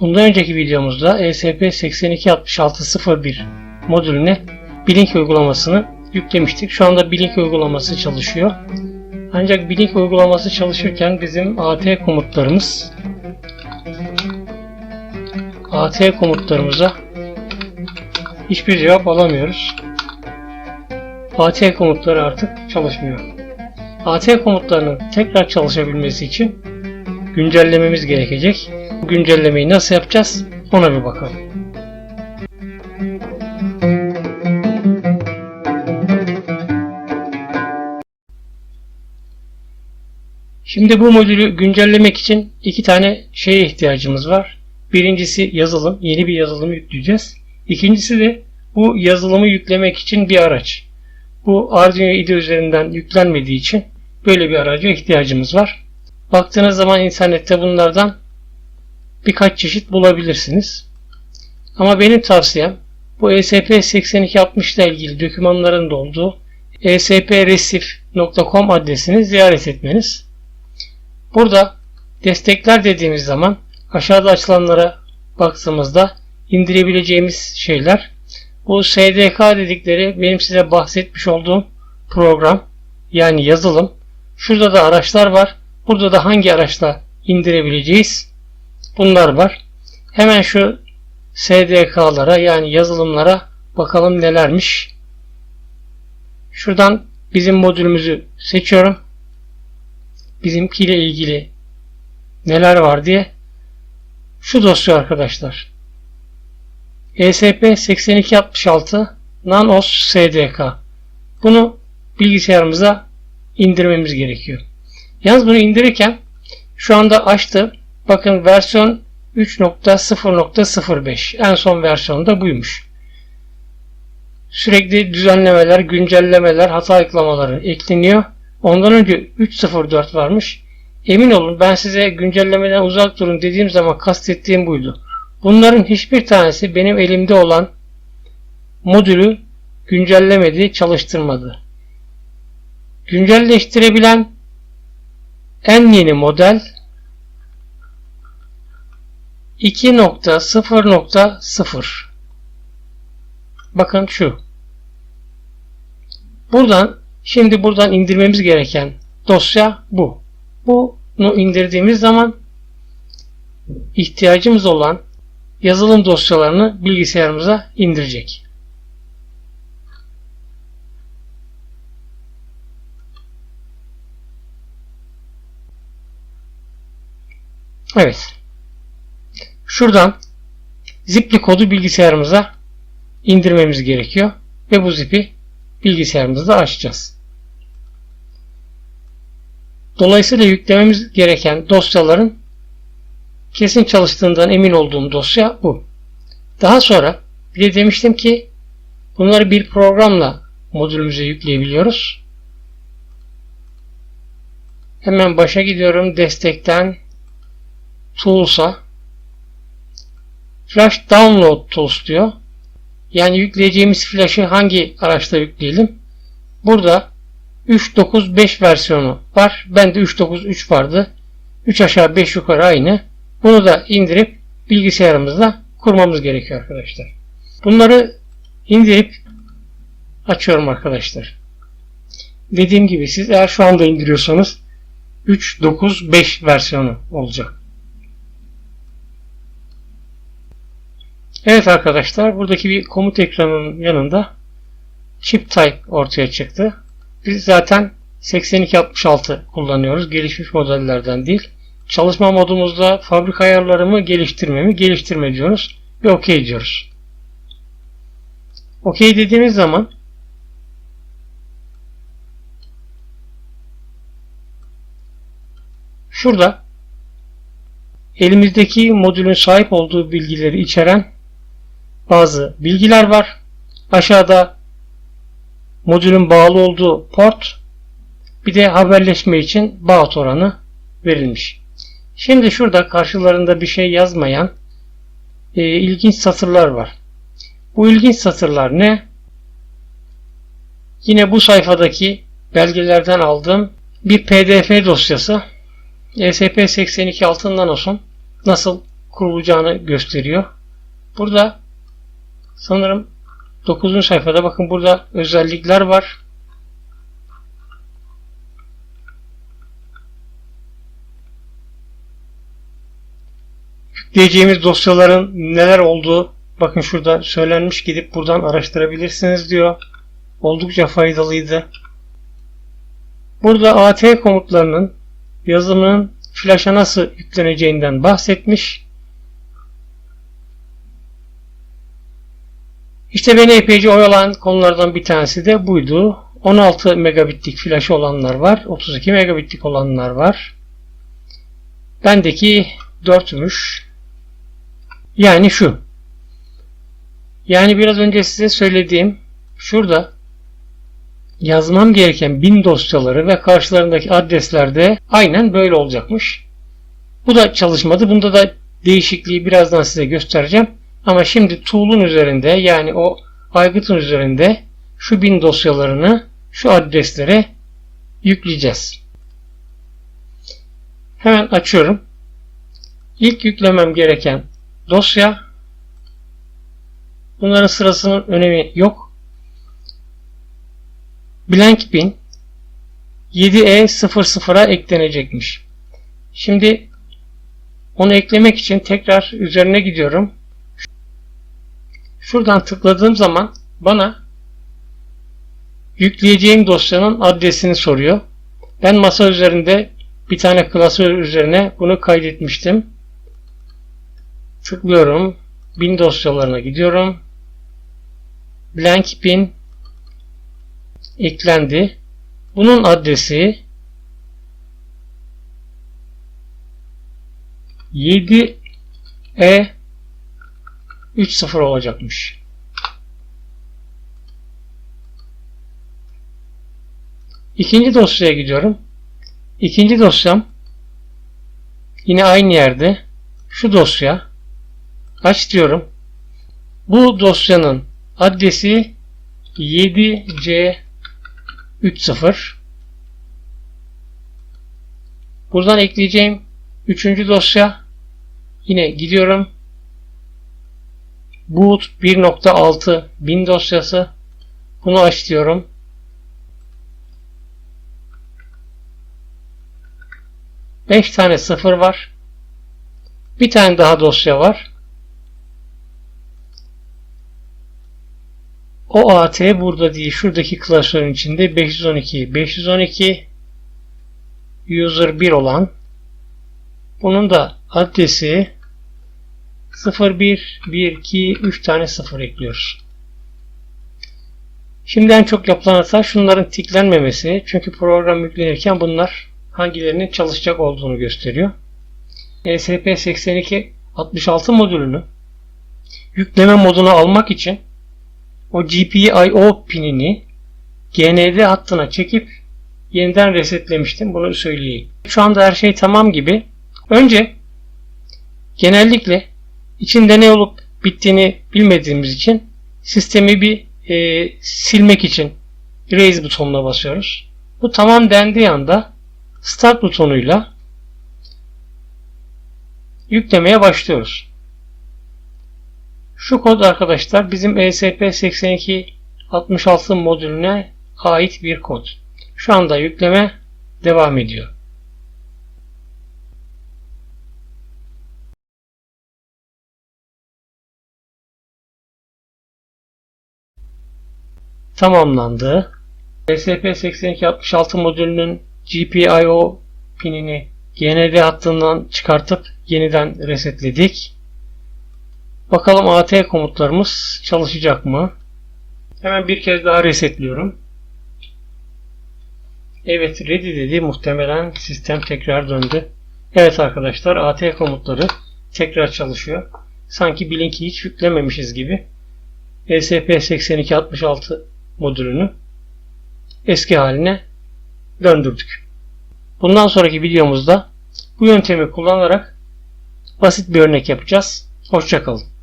Bundan önceki videomuzda E ESP826601 modülüne Blink uygulamasını yüklemiştik. Şu anda Blink uygulaması çalışıyor. Ancak Blink uygulaması çalışırken bizim AT komutlarımız AT komutlarımıza hiçbir cevap alamıyoruz. AT komutları artık çalışmıyor. AT komutlarının tekrar çalışabilmesi için güncellememiz gerekecek. Güncellemeyi nasıl yapacağız? Ona bir bakalım. Şimdi bu modülü güncellemek için iki tane şeye ihtiyacımız var. Birincisi yazılım, yeni bir yazılımı yükleyeceğiz. İkincisi de bu yazılımı yüklemek için bir araç. Bu Arduino IDE üzerinden yüklenmediği için böyle bir araca ihtiyacımız var. Baktığınız zaman internette bunlardan birkaç çeşit bulabilirsiniz. Ama benim tavsiyem bu E ESP8260 ile ilgili dokümanların da olduğu espresif.com adresini ziyaret etmeniz. Burada destekler dediğimiz zaman aşağıda açılanlara baktığımızda indirebileceğimiz şeyler bu SDK dedikleri benim size bahsetmiş olduğum program yani yazılım. Şurada da araçlar var. Burada da hangi araçla indirebileceğiz? Bunlar var. Hemen şu SDK'lara yani yazılımlara bakalım nelermiş. Şuradan bizim modülümüzü seçiyorum. Bizimkiyle ilgili neler var diye. Şu dosya arkadaşlar. E ESP8266 Nanos SDK. Bunu bilgisayarımıza indirmemiz gerekiyor. Yalnız bunu indirirken şu anda açtı. Bakın versiyon 3.0.05 en son versiyonu da buymuş. Sürekli düzenlemeler, güncellemeler, hata ayıklamaları ekleniyor. Ondan önce 3.04 varmış. Emin olun ben size güncellemeden uzak durun dediğim zaman kastettiğim buydu. Bunların hiçbir tanesi benim elimde olan modülü güncellemedi, çalıştırmadı. Güncelleştirebilen en yeni model 2.0.0 Bakın şu. Buradan şimdi buradan indirmemiz gereken dosya bu. Bunu indirdiğimiz zaman ihtiyacımız olan yazılım dosyalarını bilgisayarımıza indirecek. Evet. Şuradan zipli kodu bilgisayarımıza indirmemiz gerekiyor ve bu zipi bilgisayarımızda açacağız. Dolayısıyla yüklememiz gereken dosyaların kesin çalıştığından emin olduğum dosya bu. Daha sonra bir de demiştim ki bunları bir programla modülümüze yükleyebiliyoruz. Hemen başa gidiyorum. Destekten Tools'a Flash Download Tools diyor. Yani yükleyeceğimiz flash'ı hangi araçta yükleyelim? Burada 3.9.5 versiyonu var. Bende 3.9.3 vardı. 3 aşağı 5 yukarı aynı. Bunu da indirip bilgisayarımızda kurmamız gerekiyor arkadaşlar. Bunları indirip açıyorum arkadaşlar. Dediğim gibi siz eğer şu anda indiriyorsanız 3.9.5 versiyonu olacak. Evet arkadaşlar buradaki bir komut ekranının yanında chip type ortaya çıktı. Biz zaten 8266 kullanıyoruz. Gelişmiş modellerden değil. Çalışma modumuzda fabrika ayarlarımı geliştirme mi? Geliştirme diyoruz. Ve OK diyoruz. OK dediğimiz zaman şurada elimizdeki modülün sahip olduğu bilgileri içeren bazı bilgiler var. Aşağıda modülün bağlı olduğu port bir de haberleşme için bağ oranı verilmiş. Şimdi şurada karşılarında bir şey yazmayan e, ilginç satırlar var. Bu ilginç satırlar ne? Yine bu sayfadaki belgelerden aldığım bir pdf dosyası. ESP82 altından olsun nasıl kurulacağını gösteriyor. Burada sanırım 9. sayfada bakın burada özellikler var. Yükleyeceğimiz dosyaların neler olduğu bakın şurada söylenmiş gidip buradan araştırabilirsiniz diyor. Oldukça faydalıydı. Burada AT komutlarının yazılımının flash'a nasıl yükleneceğinden bahsetmiş. İşte beni epeyce oyalan konulardan bir tanesi de buydu. 16 megabitlik flash olanlar var. 32 megabitlik olanlar var. Bendeki 4'müş. Yani şu. Yani biraz önce size söylediğim şurada yazmam gereken bin dosyaları ve karşılarındaki adreslerde aynen böyle olacakmış. Bu da çalışmadı. Bunda da değişikliği birazdan size göstereceğim. Ama şimdi tool'un üzerinde yani o aygıtın üzerinde şu bin dosyalarını şu adreslere yükleyeceğiz. Hemen açıyorum. İlk yüklemem gereken dosya bunların sırasının önemi yok. Blank bin 7E00'a eklenecekmiş. Şimdi onu eklemek için tekrar üzerine gidiyorum. Şuradan tıkladığım zaman bana yükleyeceğim dosyanın adresini soruyor. Ben masa üzerinde bir tane klasör üzerine bunu kaydetmiştim. Tıklıyorum. Bin dosyalarına gidiyorum. Blank bin eklendi. Bunun adresi 7E 3.0 olacakmış. İkinci dosyaya gidiyorum. İkinci dosyam yine aynı yerde. Şu dosya aç diyorum. Bu dosyanın adresi 7C30 Buradan ekleyeceğim üçüncü dosya yine gidiyorum. Boot 1.6 bin dosyası. Bunu aç diyorum. Beş tane sıfır var. Bir tane daha dosya var. O AT burada değil. Şuradaki klasörün içinde 512 512 user 1 olan bunun da adresi 0, 1, 1, 2, 3 tane 0 ekliyoruz. Şimdi en çok yapılan hata şunların tiklenmemesi. Çünkü program yüklenirken bunlar hangilerinin çalışacak olduğunu gösteriyor. ESP82 66 modülünü yükleme moduna almak için o GPIO pinini GND hattına çekip yeniden resetlemiştim. Bunu söyleyeyim. Şu anda her şey tamam gibi. Önce genellikle içinde ne olup bittiğini bilmediğimiz için sistemi bir e, silmek için erase butonuna basıyoruz. Bu tamam dendiği anda start butonuyla yüklemeye başlıyoruz. Şu kod arkadaşlar bizim ESP8266 modülüne ait bir kod. Şu anda yükleme devam ediyor. Tamamlandı. ESP8266 modülünün GPIO pinini GND hattından çıkartıp yeniden resetledik. Bakalım AT komutlarımız çalışacak mı? Hemen bir kez daha resetliyorum. Evet ready dedi. Muhtemelen sistem tekrar döndü. Evet arkadaşlar AT komutları tekrar çalışıyor. Sanki Blink'i hiç yüklememişiz gibi. ESP8266 modülünü eski haline döndürdük. Bundan sonraki videomuzda bu yöntemi kullanarak basit bir örnek yapacağız. Hoşçakalın.